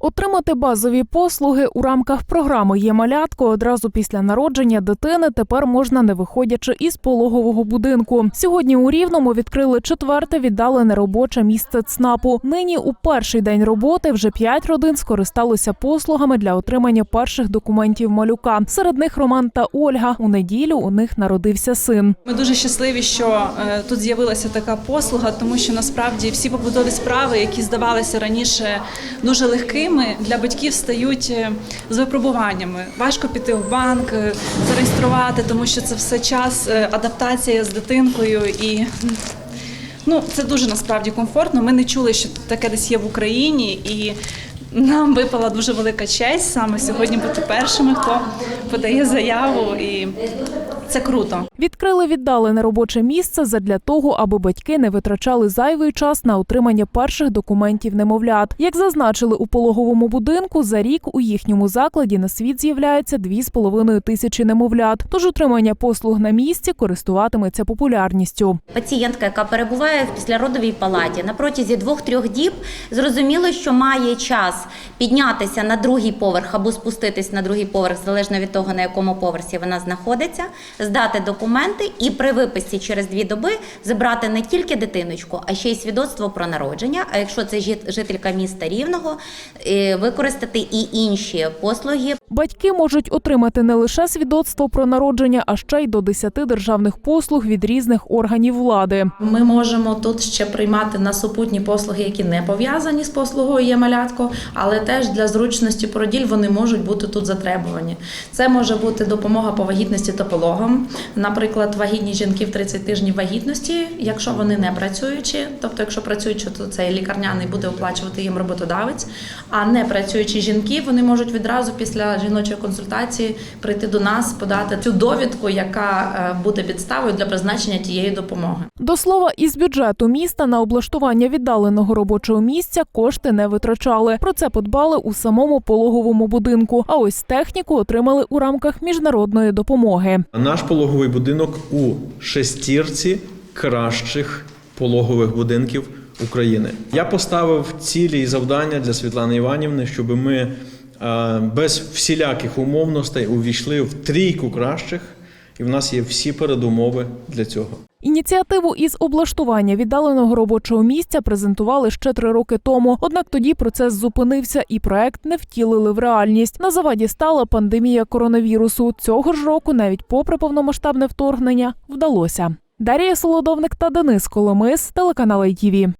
Отримати базові послуги у рамках програми «Є малятко» одразу після народження дитини тепер можна не виходячи із пологового будинку. Сьогодні у Рівному відкрили четверте віддалене робоче місце ЦНАПу. Нині у перший день роботи вже п'ять родин скористалися послугами для отримання перших документів малюка. Серед них Роман та Ольга. У неділю у них народився син. Ми дуже щасливі, що е, тут з'явилася така послуга, тому що насправді всі побутові справи, які здавалися раніше дуже легкими, для батьків стають е, з випробуваннями. Важко піти в банк, е, зареєструвати, тому що це все час е, адаптація з дитинкою і. Ну, це дуже насправді комфортно. Ми не чули, що таке десь є в Україні, і нам випала дуже велика честь саме сьогодні бути першими, хто подає заяву, і це круто. Відкрили віддалене робоче місце задля того, аби батьки не витрачали зайвий час на отримання перших документів немовлят. Як зазначили у пологовому будинку, за рік у їхньому закладі на світ з'являється 2,5 тисячі немовлят. Тож отримання послуг на місці користуватиметься популярністю. Пацієнтка, яка перебуває в післяродовій палаті на протязі двох-трьох діб, зрозуміло, що має час піднятися на другий поверх або спуститись на другий поверх, залежно від того, на якому поверсі вона знаходиться, здати документи і при виписці через дві доби забрати не тільки дитиночку, а ще й свідоцтво про народження. А якщо це жителька міста Рівного, е, використати і інші послуги Батьки можуть отримати не лише свідоцтво про народження, а ще й до 10 державних послуг від різних органів влади. Ми можемо тут ще приймати на супутні послуги, які не пов'язані з послугою є малятко, але теж для зручності породіль вони можуть бути тут затребувані. Це може бути допомога по вагітності та пологам, наприклад, вагітні жінки в 30 тижнів вагітності, якщо вони не працюючі, тобто, якщо працюючі, то цей лікарняний буде оплачувати їм роботодавець. А не працюючі жінки вони можуть відразу після жіночої консультації прийти до нас, подати цю довідку, яка е, буде підставою для призначення тієї допомоги. До слова, із бюджету міста на облаштування віддаленого робочого місця кошти не витрачали. Про це подбали у самому пологовому будинку. А ось техніку отримали у рамках міжнародної допомоги. Наш пологовий будинок у шестірці кращих пологових будинків України. Я поставив цілі і завдання для Світлани Іванівни, щоб ми без всіляких умовностей увійшли в трійку кращих, і в нас є всі передумови для цього. Ініціативу із облаштування віддаленого робочого місця презентували ще три роки тому. Однак тоді процес зупинився і проект не втілили в реальність. На заваді стала пандемія коронавірусу. Цього ж року, навіть попри повномасштабне вторгнення, вдалося. Дарія Солодовник та Денис Коломис, телеканал ITV.